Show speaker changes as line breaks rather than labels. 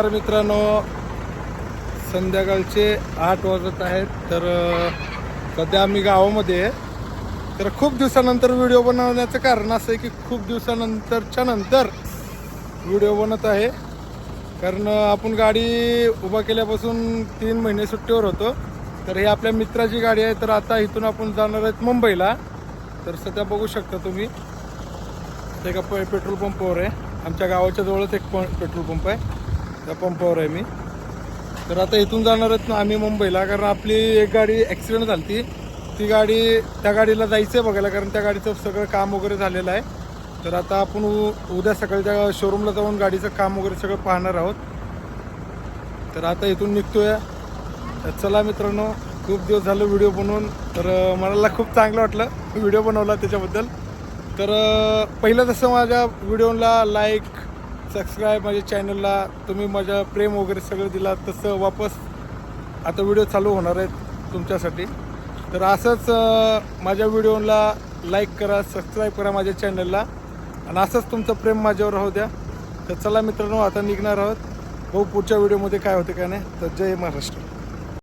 तर मित्रांनो संध्याकाळचे आठ वाजत आहेत. तर सध्या आम्ही गावामध्ये आहे. तर खूप दिवसानंतर व्हिडिओ बनवण्याचं कारण असं आहे की खूप दिवसानंतरच्या नंतर व्हिडिओ बनत आहे. कारण आपण गाडी उभा केल्यापासून तीन महिने सुट्टीवर होतो. तर ही आपल्या मित्राची गाडी आहे. तर आता इथून आपण जाणार आहेत मुंबईला. तर सध्या बघू शकता तुम्ही. ते एका प- पेट्रोल पंपावर आहे. आमच्या गावाच्या जवळच एक प- पेट्रोल पंप आहे. त्या पंपावर आहे मी. तर आता इथून जाणार आहेत ना आम्ही मुंबईला कारण आपली एक गाडी ॲक्सिडेंट झाली ती ती गाडी त्या गाडीला जायचं आहे बघायला कारण त्या गाडीचं सगळं काम वगैरे झालेलं आहे. तर आता आपण उद्या सकाळी त्या शोरूमला जाऊन गाडीचं काम वगैरे सगळं पाहणार आहोत. तर आता इथून निघतोय. चला मित्रांनो खूप दिवस झालं व्हिडिओ बनवून. तर मला खूप चांगलं वाटलं व्हिडिओ बनवला त्याच्याबद्दल. तर पहिलं तसं माझ्या व्हिडिओला लाईक सबस्क्राईब माझ्या चॅनलला तुम्ही माझ्या प्रेम वगैरे सगळं दिला तसं वापस आता व्हिडिओ चालू होणार आहेत तुमच्यासाठी. तर असंच माझ्या व्हिडिओला लाईक करा सबस्क्राईब करा माझ्या चॅनलला आणि असंच तुमचं प्रेम माझ्यावर राहू द्या. तर चला मित्रांनो आता निघणार आहोत. भाऊ पुढच्या व्हिडिओमध्ये काय होते काय नाही. तर जय महाराष्ट्र.